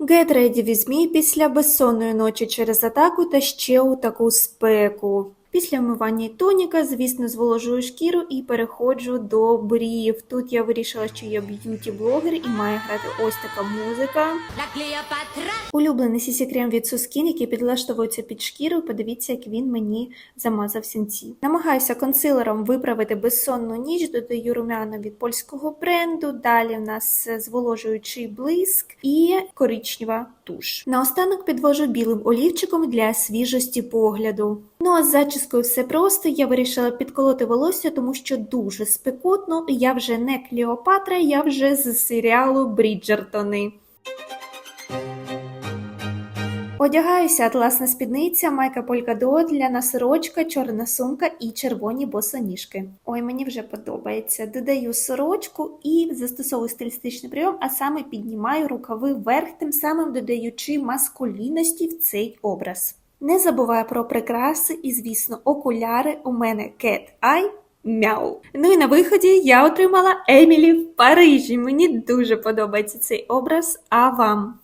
Ready with після безсонної ночі через атаку та ще у таку спеку. Після вмивання тоніка, звісно, зволожую шкіру і переходжу до брів. Тут я вирішила, що я б'юті-блогер і має грати ось така музика. Улюблений сісі крем від Сускін, який підлаштовується під шкіру. Подивіться, як він мені замазав сінці. Намагаюся консилером виправити безсонну ніч, додаю румяна від польського бренду. Далі в нас зволожуючий блиск і коричнева туш. Наостанок підвожу білим олівчиком для свіжості погляду. Ну а з зачіскою все просто. Я вирішила підколоти волосся, тому що дуже спекотно. і Я вже не Клеопатра, я вже з серіалу Бріджертони. Одягаюся атласна спідниця, майка полькадот, ляна сорочка, чорна сумка і червоні босоніжки. Ой, мені вже подобається. Додаю сорочку і застосовую стилістичний прийом, а саме піднімаю рукави вверх, тим самим додаючи маскулінності в цей образ. Не забувай про прикраси і, звісно, окуляри. У мене Cat Eye Мяу. Ну і на виході я отримала Емілі в Парижі. Мені дуже подобається цей образ. А вам?